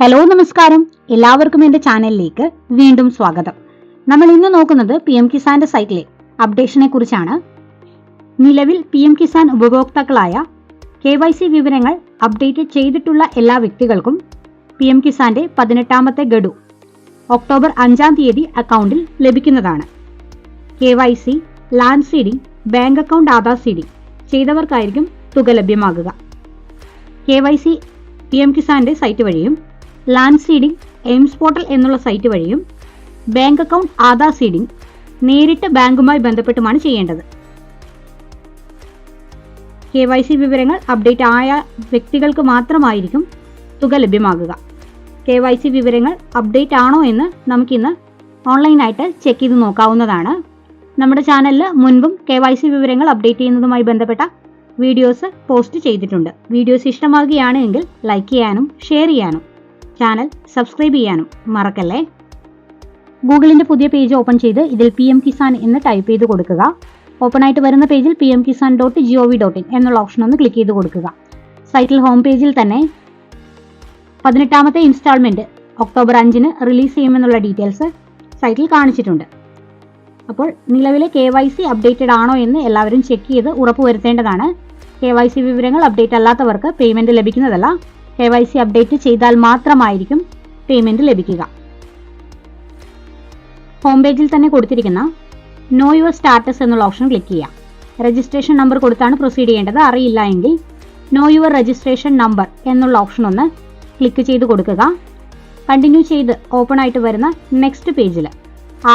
Hello നമസ്കാരം. എല്ലാവർക്കും എന്റെ ചാനലിലേക്ക് വീണ്ടും സ്വാഗതം. നമ്മൾ ഇന്ന് നോക്കുന്നത് പി എം കിസാന്റെ സൈറ്റിലെ അപ്ഡേഷനെ കുറിച്ചാണ്. നിലവിൽ പി എം കിസാൻ ഉപഭോക്താക്കളായ കെ വൈ സി വിവരങ്ങൾ അപ്ഡേറ്റ് ചെയ്തിട്ടുള്ള എല്ലാ വ്യക്തികൾക്കും പി എം കിസാന്റെ പതിനെട്ടാമത്തെ ഗഡു ഒക്ടോബർ അഞ്ചാം തീയതി അക്കൗണ്ടിൽ ലഭിക്കുന്നതാണ്. K Y C land seeding bank account Aadhaar seeding ചെയ്തവർക്കായിരിക്കും തുക ലഭ്യമാകുക. K Y C P M കിസാന്റെ site വഴിയും ലാൻഡ് സീഡിംഗ് എയിംസ് പോർട്ടൽ എന്നുള്ള സൈറ്റ് വഴിയും ബാങ്ക് അക്കൗണ്ട് ആധാർ സീഡിംഗ് നേരിട്ട് ബാങ്കുമായി ബന്ധപ്പെട്ടുമാണ് ചെയ്യേണ്ടത്. കെ വൈ സി വിവരങ്ങൾ അപ്ഡേറ്റ് ആയ വ്യക്തികൾക്ക് മാത്രമായിരിക്കും തുക ലഭ്യമാകുക. കെ വൈ സി വിവരങ്ങൾ അപ്ഡേറ്റ് ആണോ എന്ന് നമുക്കിന്ന് ഓൺലൈനായിട്ട് ചെക്ക് ചെയ്ത് നോക്കാവുന്നതാണ്. നമ്മുടെ ചാനലിൽ മുൻപും കെ വൈ സി വിവരങ്ങൾ അപ്ഡേറ്റ് ചെയ്യുന്നതുമായി ബന്ധപ്പെട്ട വീഡിയോസ് പോസ്റ്റ് ചെയ്തിട്ടുണ്ട്. വീഡിയോസ് ഇഷ്ടമാകുകയാണെങ്കിൽ ലൈക്ക് ചെയ്യാനും ഷെയർ ചെയ്യാനും ചാനൽ സബ്സ്ക്രൈബ് ചെയ്യാനും മറക്കല്ലേ? ഗൂഗിളിന്റെ പുതിയ പേജ് ഓപ്പൺ ചെയ്ത് ഇതിൽ പി എം കിസാൻ എന്ന് ടൈപ്പ് ചെയ്ത് കൊടുക്കുക. ഓപ്പൺ ആയിട്ട് വരുന്ന പേജിൽ P M Kisan dot G O V dot in എന്നുള്ള ഓപ്ഷൻ ഒന്ന് ക്ലിക്ക് ചെയ്ത് കൊടുക്കുക. സൈറ്റിൽ ഹോം പേജിൽ തന്നെ പതിനെട്ടാമത്തെ ഇൻസ്റ്റാൾമെന്റ് ഒക്ടോബർ അഞ്ചിന് റിലീസ് ചെയ്യുമെന്നുള്ള ഡീറ്റെയിൽസ് സൈറ്റിൽ കാണിച്ചിട്ടുണ്ട്. അപ്പോൾ നിലവിലെ കെ വൈ സി അപ്ഡേറ്റഡ് ആണോ എന്ന് എല്ലാവരും ചെക്ക് ചെയ്ത് ഉറപ്പുവരുത്തേണ്ടതാണ്. കെ വൈ സി വിവരങ്ങൾ അപ്ഡേറ്റ് അല്ലാത്തവർക്ക് പേയ്മെന്റ് ലഭിക്കുന്നതല്ല. കെ വൈ സി അപ്ഡേറ്റ് ചെയ്താൽ മാത്രമായിരിക്കും പേയ്മെന്റ് ലഭിക്കുക. ഹോം പേജിൽ തന്നെ കൊടുത്തിരിക്കുന്ന നോ യുവർ സ്റ്റാറ്റസ് എന്നുള്ള ഓപ്ഷൻ ക്ലിക്ക് ചെയ്യാം രജിസ്ട്രേഷൻ നമ്പർ കൊടുത്താണ് പ്രൊസീഡ് ചെയ്യേണ്ടത്. അറിയില്ല എങ്കിൽ നോ യുവർ രജിസ്ട്രേഷൻ നമ്പർ എന്നുള്ള ഓപ്ഷൻ ഒന്ന് ക്ലിക്ക് ചെയ്ത് കൊടുക്കുക. കണ്ടിന്യൂ ചെയ്ത് ഓപ്പൺ ആയിട്ട് വരുന്ന നെക്സ്റ്റ് പേജിൽ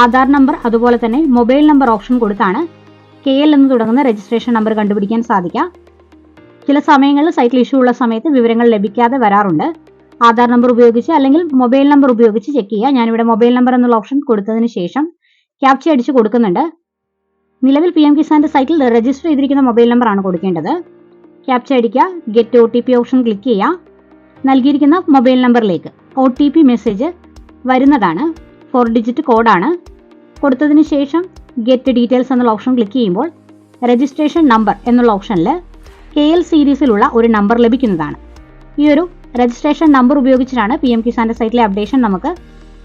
ആധാർ നമ്പർ അതുപോലെ തന്നെ മൊബൈൽ നമ്പർ ഓപ്ഷൻ കൊടുത്താണ് കെ എൽ എന്ന് തുടങ്ങുന്ന രജിസ്ട്രേഷൻ നമ്പർ കണ്ടുപിടിക്കാൻ സാധിക്കുക. ചില സമയങ്ങളിൽ സൈറ്റിൽ ഇഷ്യൂ ഉള്ള സമയത്ത് വിവരങ്ങൾ ലഭിക്കാതെ വരാറുണ്ട്. ആധാർ നമ്പർ ഉപയോഗിച്ച് അല്ലെങ്കിൽ മൊബൈൽ നമ്പർ ഉപയോഗിച്ച് ചെക്ക് ചെയ്യുക. ഞാനിവിടെ മൊബൈൽ നമ്പർ എന്നുള്ള ഓപ്ഷൻ കൊടുത്തതിന് ശേഷം ക്യാപ്ച അടിച്ച് കൊടുക്കുന്നുണ്ട്. നിലവിൽ പി എം കിസാന്റെ സൈറ്റിൽ രജിസ്റ്റർ ചെയ്തിരിക്കുന്ന മൊബൈൽ നമ്പർ ആണ് കൊടുക്കേണ്ടത്. ക്യാപ്ച അടിക്കുക. Get O T P option click ചെയ്യുക. നൽകിയിരിക്കുന്ന മൊബൈൽ നമ്പറിലേക്ക് ഒ ടി പി മെസ്സേജ് വരുന്നതാണ്. ഫോർ ഡിജിറ്റ് കോഡാണ് കൊടുത്തതിന് ശേഷം ഗെറ്റ് ഡീറ്റെയിൽസ് എന്നുള്ള ഓപ്ഷൻ ക്ലിക്ക് ചെയ്യുമ്പോൾ രജിസ്ട്രേഷൻ നമ്പർ എന്നുള്ള ഓപ്ഷനിൽ കെ എൽ സീരീസിലുള്ള ഒരു നമ്പർ ലഭിക്കുന്നതാണ്. ഈ ഒരു രജിസ്ട്രേഷൻ നമ്പർ ഉപയോഗിച്ചിട്ടാണ് പി എം കിസാന്റെ സൈറ്റിലെ അപ്ഡേഷൻ നമുക്ക്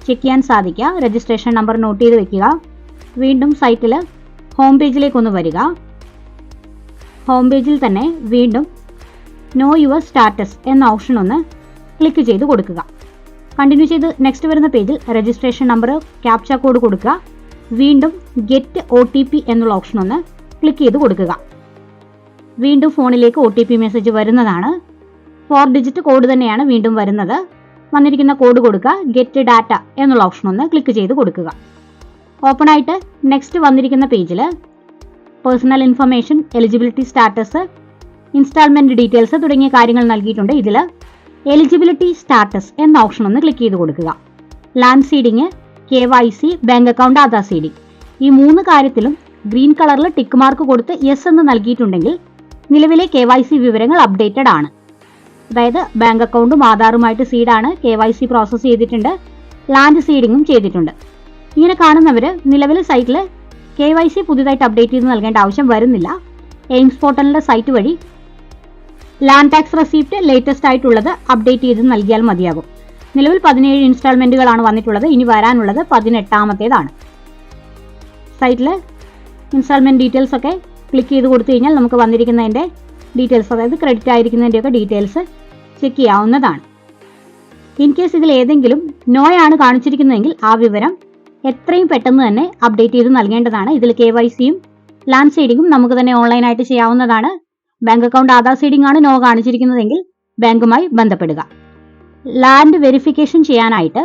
ചെക്ക് ചെയ്യാൻ സാധിക്കുക. രജിസ്ട്രേഷൻ നമ്പർ നോട്ട് ചെയ്ത് വെക്കുക. വീണ്ടും സൈറ്റിൽ ഹോം പേജിലേക്ക് ഒന്ന് വരിക. ഹോം പേജിൽ തന്നെ വീണ്ടും നോ യുവർ സ്റ്റാറ്റസ് എന്ന ഓപ്ഷൻ ഒന്ന് ക്ലിക്ക് ചെയ്ത് കൊടുക്കുക. കണ്ടിന്യൂ ചെയ്ത് നെക്സ്റ്റ് വരുന്ന പേജിൽ രജിസ്ട്രേഷൻ നമ്പർ ക്യാപ്ച കോഡ് കൊടുക്കുക. വീണ്ടും ഗെറ്റ് ഒ എന്നുള്ള ഓപ്ഷൻ ഒന്ന് ക്ലിക്ക് ചെയ്ത് കൊടുക്കുക. വീണ്ടും ഫോണിലേക്ക് ഒ മെസ്സേജ് വരുന്നതാണ്. ഫോർ ഡിജിറ്റ് കോഡ് തന്നെയാണ് വീണ്ടും വരുന്നത്. വന്നിരിക്കുന്ന കോഡ് കൊടുക്കുക ഗെറ്റ് ഡാറ്റ എന്നുള്ള ഓപ്ഷൻ ഒന്ന് ക്ലിക്ക് ചെയ്ത് കൊടുക്കുക. ഓപ്പൺ ആയിട്ട് നെക്സ്റ്റ് വന്നിരിക്കുന്ന പേജിൽ personal information eligibility status installment details തുടങ്ങിയ കാര്യങ്ങൾ നൽകിയിട്ടുണ്ട് ഇതിൽ എലിജിബിലിറ്റി സ്റ്റാറ്റസ് എന്ന ഓപ്ഷൻ ഒന്ന് ക്ലിക്ക് ചെയ്ത് കൊടുക്കുക. Land seeding K Y C bank account Aadhaar seeding ഈ മൂന്ന് കാര്യത്തിലും ഗ്രീൻ കളറിൽ ടിക്ക് മാർക്ക് കൊടുത്ത് യെസ് എന്ന് നൽകിയിട്ടുണ്ടെങ്കിൽ നിലവിലെ കെ വൈ സി വിവരങ്ങൾ അപ്ഡേറ്റഡ് ആണ്. അതായത് ബാങ്ക് അക്കൗണ്ടും ആധാറുമായിട്ട് സീഡാണ് കെ വൈ സി പ്രോസസ്സ് ചെയ്തിട്ടുണ്ട്. ലാൻഡ് സീഡിങ്ങും ചെയ്തിട്ടുണ്ട്. ഇങ്ങനെ കാണുന്നവർ നിലവിലെ സൈറ്റിൽ കെ വൈ സി പുതിയതായിട്ട് അപ്ഡേറ്റ് ചെയ്ത് നൽകേണ്ട ആവശ്യം വരുന്നില്ല. എയിംസ് പോർട്ടലിന്റെ സൈറ്റ് വഴി ലാൻഡ് ടാക്സ് റെസീപ്റ്റ് ലേറ്റസ്റ്റ് ആയിട്ടുള്ളത് അപ്ഡേറ്റ് ചെയ്ത് നൽകിയാൽ മതിയാകും. നിലവിൽ പതിനേഴ് ഇൻസ്റ്റാൾമെന്റുകളാണ് വന്നിട്ടുള്ളത്. ഇനി വരാനുള്ളത് പതിനെട്ടാമത്തേതാണ്. സൈറ്റിൽ ഇൻസ്റ്റാൾമെന്റ് ഡീറ്റെയിൽസ് ഒക്കെ ക്ലിക്ക് ചെയ്ത് കൊടുത്തു കഴിഞ്ഞാൽ നമുക്ക് വന്നിരിക്കുന്നതിന്റെ ഡീറ്റെയിൽസ് അതായത് ക്രെഡിറ്റ് ആയിരിക്കുന്നതിന്റെയൊക്കെ ഡീറ്റെയിൽസ് ചെക്ക് ചെയ്യാവുന്നതാണ്. ഇൻ കേസ് ഇതിൽ ഏതെങ്കിലും നോയാണ് കാണിച്ചിരിക്കുന്നതെങ്കിൽ ആ വിവരം എത്രയും പെട്ടെന്ന് തന്നെ അപ്ഡേറ്റ് ചെയ്ത് നൽകേണ്ടതാണ്. ഇതിൽ കെ വൈ സിയും ലാൻഡ് സീഡിങ്ങും നമുക്ക് തന്നെ ഓൺലൈനായിട്ട് ചെയ്യാവുന്നതാണ്. ബാങ്ക് അക്കൗണ്ട് ആധാർ സീഡിംഗ് ആണ് നോ കാണിച്ചിരിക്കുന്നതെങ്കിൽ ബാങ്കുമായി ബന്ധപ്പെടുക. ലാൻഡ് വെരിഫിക്കേഷൻ ചെയ്യാനായിട്ട്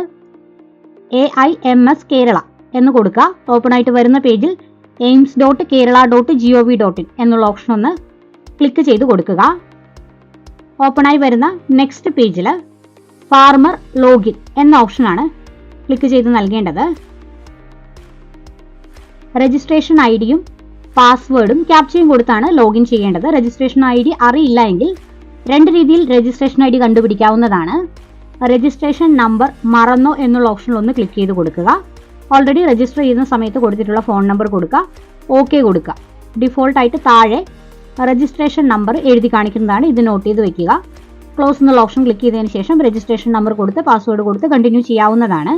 A I M S Kerala എന്ന് കൊടുക്കുക. ഓപ്പൺ ആയിട്ട് വരുന്ന പേജിൽ AIMS dot Kerala dot G O V dot in എന്നുള്ള ഓപ്ഷൻ ഒന്ന് ക്ലിക്ക് ചെയ്ത് കൊടുക്കുക. ഓപ്പണായി വരുന്ന നെക്സ്റ്റ് പേജിൽ ഫാർമർ ലോഗിൻ എന്ന ഓപ്ഷനാണ് ക്ലിക്ക് ചെയ്ത് നൽകേണ്ടത്. രജിസ്ട്രേഷൻ ഐ ഡിയും പാസ്വേഡും ക്യാപ്ചയും കൊടുത്താണ് ലോഗിൻ ചെയ്യേണ്ടത്. രജിസ്ട്രേഷൻ ഐ ഡി അറിയില്ല എങ്കിൽ രണ്ട് രീതിയിൽ രജിസ്ട്രേഷൻ ഐ ഡി കണ്ടുപിടിക്കാവുന്നതാണ്. രജിസ്ട്രേഷൻ നമ്പർ മറന്നോ എന്നുള്ള ഓപ്ഷനിൽ ഒന്ന് ക്ലിക്ക് ചെയ്ത് കൊടുക്കുക. ഓൾറെഡി രജിസ്റ്റർ ചെയ്യുന്ന സമയത്ത് കൊടുത്തിട്ടുള്ള ഫോൺ നമ്പർ കൊടുക്കുക ഓക്കെ കൊടുക്കുക ഡിഫോൾട്ട് ആയിട്ട് താഴെ രജിസ്ട്രേഷൻ നമ്പർ എഴുതി കാണിക്കുന്നതാണ് ഇത് നോട്ട് ചെയ്ത് വെക്കുക. ക്ലോസ് എന്നുള്ള ഓപ്ഷൻ ക്ലിക്ക് ചെയ്തതിന് ശേഷം രജിസ്ട്രേഷൻ നമ്പർ കൊടുത്ത് പാസ്വേഡ് കൊടുത്ത് കണ്ടിന്യൂ ചെയ്യാവുന്നതാണ്.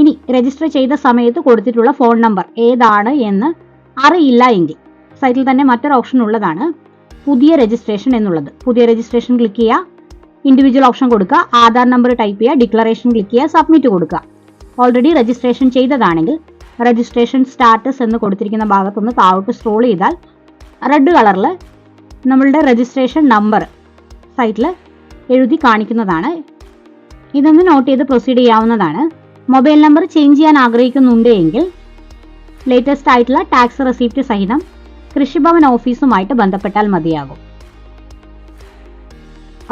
ഇനി രജിസ്റ്റർ ചെയ്ത സമയത്ത് കൊടുത്തിട്ടുള്ള ഫോൺ നമ്പർ ഏതാണ് എന്ന് അറിയില്ല എങ്കിൽ സൈറ്റിൽ തന്നെ മറ്റൊരു ഓപ്ഷൻ ഉള്ളതാണ് പുതിയ രജിസ്ട്രേഷൻ എന്നുള്ളത്. പുതിയ രജിസ്ട്രേഷൻ ക്ലിക്ക് ചെയ്യുക. ഇൻഡിവിജ്വൽ ഓപ്ഷൻ കൊടുക്കുക ആധാർ നമ്പർ ടൈപ്പ് ചെയ്യുക. ഡിക്ലറേഷൻ ക്ലിക്ക് ചെയ്യുക. സബ്മിറ്റ് കൊടുക്കുക ഓൾറെഡി രജിസ്ട്രേഷൻ ചെയ്തതാണെങ്കിൽ രജിസ്ട്രേഷൻ സ്റ്റാറ്റസ് എന്ന് കൊടുത്തിരിക്കുന്ന ഭാഗത്തൊന്ന് താഴോട്ട് സ്ക്രോൾ ചെയ്താൽ റെഡ് കളറിൽ നമ്മളുടെ രജിസ്ട്രേഷൻ നമ്പർ സൈറ്റിൽ എഴുതി കാണിക്കുന്നതാണ്. ഇതൊന്ന് നോട്ട് ചെയ്ത് പ്രൊസീഡ് ചെയ്യാവുന്നതാണ്. മൊബൈൽ നമ്പർ ചേഞ്ച് ചെയ്യാൻ ആഗ്രഹിക്കുന്നുണ്ട് എങ്കിൽ ലേറ്റസ്റ്റ് ആയിട്ടുള്ള ടാക്സ് റെസിപ്റ്റ് സഹിതം കൃഷിഭവൻ ഓഫീസുമായിട്ട് ബന്ധപ്പെട്ടാൽ മതിയാകും.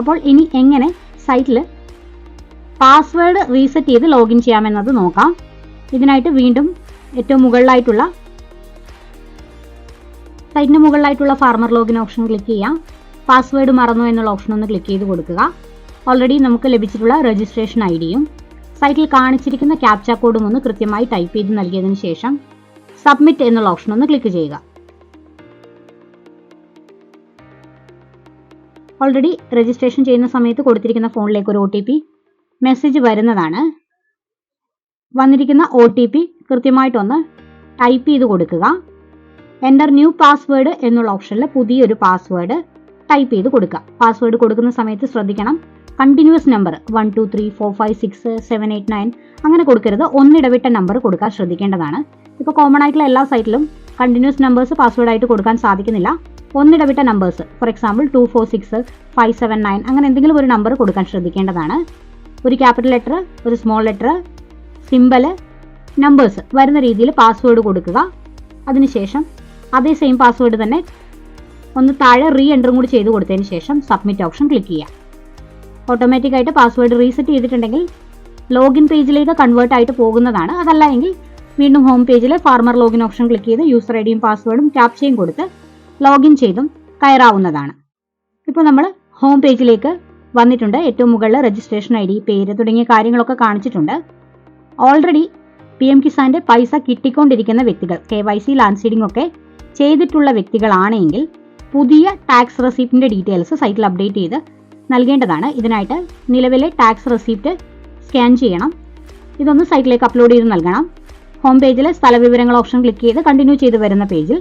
അപ്പോൾ ഇനി എങ്ങനെ സൈറ്റിൽ പാസ്വേഡ് റീസെറ്റ് ചെയ്ത് ലോഗിൻ ചെയ്യാമെന്നത് നോക്കാം. ഇതിനായിട്ട് വീണ്ടും ഏറ്റവും മുകളിലായിട്ടുള്ള സൈറ്റിന് മുകളിലായിട്ടുള്ള ഫാർമർ ലോഗിൻ ഓപ്ഷൻ ക്ലിക്ക് ചെയ്യാം. പാസ്വേഡ് മറന്നു എന്നുള്ള ഓപ്ഷൻ ഒന്ന് ക്ലിക്ക് ചെയ്ത് കൊടുക്കുക. ഓൾറെഡി നമുക്ക് ലഭിച്ചിട്ടുള്ള രജിസ്ട്രേഷൻ ഐ ഡിയും സൈറ്റിൽ കാണിച്ചിരിക്കുന്ന ക്യാപ്ച കോഡും ഒന്ന് കൃത്യമായി ടൈപ്പ് ചെയ്ത് നൽകിയതിന് ശേഷം സബ്മിറ്റ് എന്നുള്ള ഓപ്ഷൻ ഒന്ന് ക്ലിക്ക് ചെയ്യുക. ഓൾറെഡി രജിസ്ട്രേഷൻ ചെയ്യുന്ന സമയത്ത് കൊടുത്തിരിക്കുന്ന ഫോണിലേക്ക് ഒരു ഒ മെസ്സേജ് വരുന്നതാണ്. വന്നിരിക്കുന്ന ഒ ടി പി കൃത്യമായിട്ടൊന്ന് ടൈപ്പ് ചെയ്ത് കൊടുക്കുക. എന്റർ ന്യൂ പാസ്വേഡ് എന്നുള്ള ഓപ്ഷനിൽ പുതിയൊരു പാസ്വേഡ് ടൈപ്പ് ചെയ്ത് കൊടുക്കുക. പാസ്വേഡ് കൊടുക്കുന്ന സമയത്ത് ശ്രദ്ധിക്കണം. Continuous number one two three four five six seven eight nine അങ്ങനെ കൊടുക്കരുത്. ഒന്നിടവിട്ട നമ്പർ കൊടുക്കാൻ ശ്രദ്ധിക്കേണ്ടതാണ്. ഇപ്പോൾ കോമൺ ആയിട്ടുള്ള എല്ലാ സൈറ്റിലും കണ്ടിന്യൂസ് നമ്പേഴ്സ് പാസ്വേഡ് ആയിട്ട് കൊടുക്കാൻ സാധിക്കുന്നില്ല. ഒന്നിടവിട്ട numbers for example two four six five seven nine അങ്ങനെ എന്തെങ്കിലും ഒരു നമ്പർ കൊടുക്കാൻ ശ്രദ്ധിക്കേണ്ടതാണ്. ഒരു ക്യാപിറ്റൽ ലെറ്റർ ഒരു സ്മോൾ ലെറ്റർ സിമ്പൽ നമ്പേഴ്സ് വരുന്ന രീതിയിൽ പാസ്വേഡ് കൊടുക്കുക. അതിനുശേഷം അതേ സെയിം പാസ്വേഡ് തന്നെ ഒന്ന് താഴെ റീ എന്ററും കൂടി ചെയ്ത് കൊടുത്തതിന് ശേഷം സബ്മിറ്റ് ഓപ്ഷൻ ക്ലിക്ക് ചെയ്യുക. ഓട്ടോമാറ്റിക്കായിട്ട് പാസ്വേഡ് റീസെറ്റ് ചെയ്തിട്ടുണ്ടെങ്കിൽ ലോഗിൻ പേജിലേക്ക് കൺവേർട്ട് ആയിട്ട് പോകുന്നതാണ്. അതല്ല എങ്കിൽ വീണ്ടും ഹോം പേജിൽ ഫാർമർ ലോഗിൻ ഓപ്ഷൻ ക്ലിക്ക് ചെയ്ത് യൂസർ ഐ ഡിയും പാസ്വേഡും ക്യാപ്ചയും കൊടുത്ത് ലോഗിൻ ചെയ്തും കയറാവുന്നതാണ്. ഇപ്പോൾ നമ്മൾ ഹോം പേജിലേക്ക് വന്നിട്ടുണ്ട്. ഏറ്റവും മുകളിൽ രജിസ്ട്രേഷൻ ഐ ഡി പേര് തുടങ്ങിയ കാര്യങ്ങളൊക്കെ കാണിച്ചിട്ടുണ്ട്. ഓൾറെഡി പി എം കിസാന്റെ പൈസ കിട്ടിക്കൊണ്ടിരിക്കുന്ന വ്യക്തികൾ K Y C land seeding ഒക്കെ ചെയ്തിട്ടുള്ള വ്യക്തികളാണെങ്കിൽ പുതിയ ടാക്സ് റെസിപ്റ്റിന്റെ ഡീറ്റെയിൽസ് സൈറ്റിൽ അപ്ഡേറ്റ് ചെയ്ത് നൽകേണ്ടതാണ്. ഇതിനായിട്ട് നിലവിലെ ടാക്സ് റെസിപ്റ്റ് സ്കാൻ ചെയ്യണം. ഇതൊന്ന് സൈറ്റിലേക്ക് അപ്ലോഡ് ചെയ്ത് നൽകണം. ഹോം പേജിലെ സ്ഥലവിവരങ്ങൾ ഓപ്ഷൻ ക്ലിക്ക് ചെയ്ത് കണ്ടിന്യൂ ചെയ്ത് വരുന്ന പേജിൽ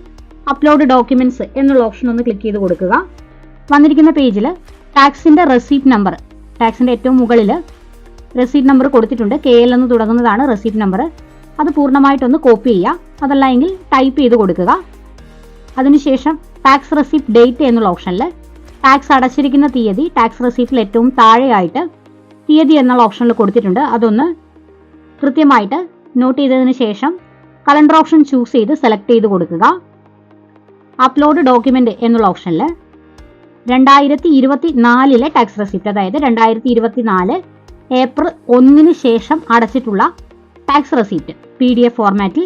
അപ്ലോഡ് ഡോക്യുമെന്റ്സ് എന്നുള്ള ഓപ്ഷൻ ഒന്ന് ക്ലിക്ക് ചെയ്ത് കൊടുക്കുക. വന്നിരിക്കുന്ന പേജിൽ ടാക്സിന്റെ റെസീപ്റ്റ് നമ്പർ. ടാക്സിന്റെ ഏറ്റവും മുകളിൽ റെസീപ്റ്റ് നമ്പർ കൊടുത്തിട്ടുണ്ട്. കെ എൽ എന്ന് തുടങ്ങുന്നതാണ് റെസീപ്റ്റ് നമ്പർ. അത് പൂർണമായിട്ടൊന്ന് കോപ്പി ചെയ്യുക. അതല്ല എങ്കിൽ ടൈപ്പ് ചെയ്ത് കൊടുക്കുക. അതിനുശേഷം ടാക്സ് റെസീപ്റ്റ് ഡേറ്റ് എന്നുള്ള ഓപ്ഷനിൽ ടാക്സ് അടച്ചിരിക്കുന്ന തീയതി ടാക്സ് റെസീപ്റ്റിൽ ഏറ്റവും താഴെയായിട്ട് തീയതി എന്നുള്ള ഓപ്ഷനിൽ കൊടുത്തിട്ടുണ്ട്. അതൊന്ന് കൃത്യമായിട്ട് നോട്ട് ചെയ്തതിന് ശേഷം കലണ്ടർ ഓപ്ഷൻ ചൂസ് ചെയ്ത് സെലക്ട് ചെയ്ത് കൊടുക്കുക. അപ്ലോഡ് ഡോക്യുമെന്റ് എന്നുള്ള ഓപ്ഷനിൽ രണ്ടായിരത്തി ഇരുപത്തി നാലിലെ ടാക്സ് റെസിപ്റ്റ് അതായത് രണ്ടായിരത്തി ഇരുപത്തി നാല് ഏപ്രിൽ ഒന്നിന് ശേഷം അടച്ചിട്ടുള്ള tax receipt P D F ഫോർമാറ്റിൽ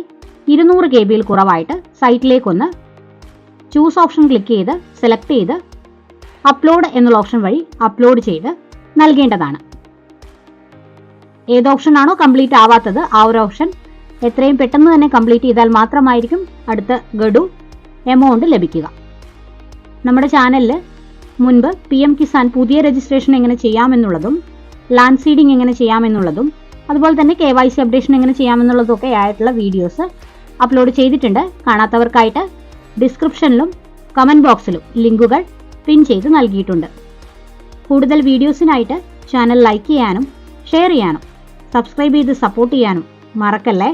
ഇരുന്നൂറ് കെ ബിയിൽ കുറവായിട്ട് സൈറ്റിലേക്കൊന്ന് ചൂസ് ഓപ്ഷൻ ക്ലിക്ക് ചെയ്ത് സെലക്ട് ചെയ്ത് അപ്ലോഡ് എന്നുള്ള ഓപ്ഷൻ വഴി അപ്ലോഡ് ചെയ്ത് നൽകേണ്ടതാണ്. ഏത് ഓപ്ഷൻ ആണോ കംപ്ലീറ്റ് ആവാത്തത് ആ ഒരു ഓപ്ഷൻ എത്രയും പെട്ടെന്ന് തന്നെ കംപ്ലീറ്റ് ചെയ്താൽ മാത്രമായിരിക്കും അടുത്ത ഗഡു എമൗണ്ട് ലഭിക്കുക. നമ്മുടെ ചാനലിൽ മുൻപ് പി എം കിസാൻ പുതിയ രജിസ്ട്രേഷൻ എങ്ങനെ ചെയ്യാമെന്നുള്ളതും ലാൻഡ് സീഡിംഗ് എങ്ങനെ ചെയ്യാമെന്നുള്ളതും അതുപോലെ തന്നെ കെ വൈ സി അപ്ഡേഷൻ എങ്ങനെ ചെയ്യാമെന്നുള്ളതൊക്കെ ആയിട്ടുള്ള വീഡിയോസ് അപ്ലോഡ് ചെയ്തിട്ടുണ്ട്. കാണാത്തവർക്കായിട്ട് ഡിസ്ക്രിപ്ഷനിലും കമന്റ് ബോക്സിലും ലിങ്കുകൾ പിൻ ചെയ്ത് നൽകിയിട്ടുണ്ട്. കൂടുതൽ വീഡിയോസിനായിട്ട് ചാനൽ ലൈക്ക് ചെയ്യാനും ഷെയർ ചെയ്യാനും സബ്സ്ക്രൈബ് ചെയ്ത് സപ്പോർട്ട് ചെയ്യാനും മറക്കല്ലേ?